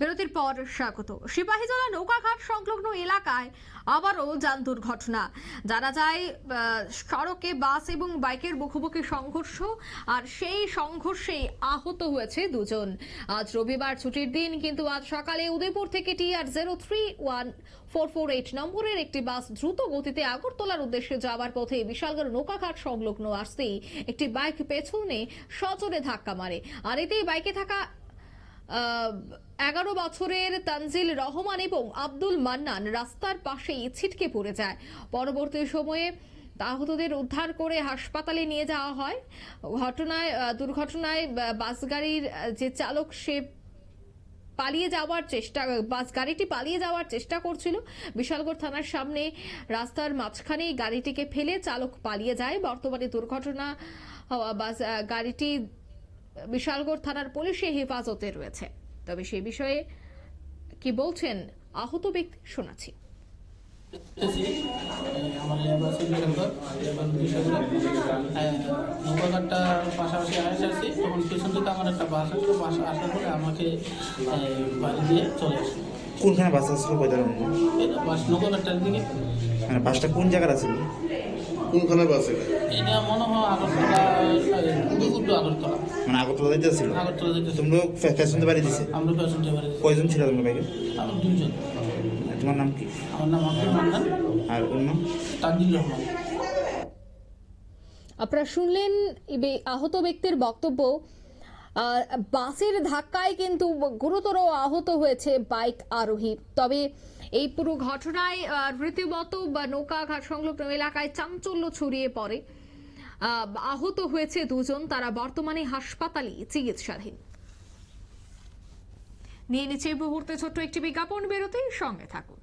বিরতির পর স্বাগত। সিপাহীজলা নৌকাঘাট সংলগ্ন এলাকায় আবারও যান দুর্ঘটনা। জানা যায় সড়কে বাস এবং বাইকের মুখোমুখি সংঘর্ষ আর সেই সংঘর্ষে আহত হয়েছে দুজন। আজ রবিবার ছুটির দিন, কিন্তু আজ সকালে উদয়পুর থেকে T R zero three one four four eight নম্বরের একটি বাস দ্রুত গতিতে আগরতলার উদ্দেশ্যে যাওয়ার পথে বিশালগড় নৌকাঘাট সংলগ্ন আসতেই একটি বাইক পেছনে সজোরে ধাক্কা মারে। আর এতেই বাইকে থাকা এগারো বছরের তানজিল রহমান এবং আব্দুল মান্নান রাস্তার পাশেই ছিটকে পড়ে যায়। পরবর্তী সময়ে আহতদের উদ্ধার করে হাসপাতালে নিয়ে যাওয়া হয়। ঘটনায় দুর্ঘটনায় বাস গাড়ির যে চালক সে পালিয়ে যাওয়ার চেষ্টা বাস গাড়িটি পালিয়ে যাওয়ার চেষ্টা করছিল। বিশালগড় থানার সামনে রাস্তার মাঝখানে গাড়িটিকে ফেলে চালক পালিয়ে যায়। বর্তমানে দুর্ঘটনা বাস গাড়িটি বিশালগড় থানার পুলিশে হেফাজতে রয়েছে। তবে সেই বিষয়ে কি বলছেন আহত ব্যক্তি শোনাচ্ছি। এসেছি আমার লেবার ছিল লেবার বিষয়গুলো নৌকাঘাটটা পাশাপাশি আড়াইশে আসছি তখন পেছন থেকে আমার একটা বাস আসলো বাস আসার পরে আমাকে এই, বাড়ি দিয়ে চলে আসে কোনখানে বাস নৌকাঘাটটার দিকে। মানে বাসটা কোন জায়গার আছিল কোনখানে বাসে এটা মনে হয় আগরতলা আগরতলা। মানে আগরতলা যাইতে আসছিল আগরতলা যেতে তোমরা বাড়ি দিছে? আমরা পেছন বাড়ি কয়জন ছিল তোমরা বাইকে দুজন তোমার নাম কি? আমার নাম আব্দুল মান্নান আর ওর নাম? তানজিল রহমান। আপনারা শুনলেন আহত ব্যক্তির বক্তব্য বাসের ধাক্কায় কিন্তু গুরুতর আহত হয়েছে বাইক আরোহী। তবে এই পুরো ঘটনায় রীতিমতো বা নৌকাঘাট সংলগ্ন এলাকায় চাঞ্চল্য ছড়িয়ে পড়ে। আহত হয়েছে দুজন, তারা বর্তমানে হাসপাতালে চিকিৎসাধীন। নিয়ে নিচ্ছে মুহূর্তে ছোট্ট একটি বিজ্ঞাপন বেরোতে সঙ্গে থাকুন।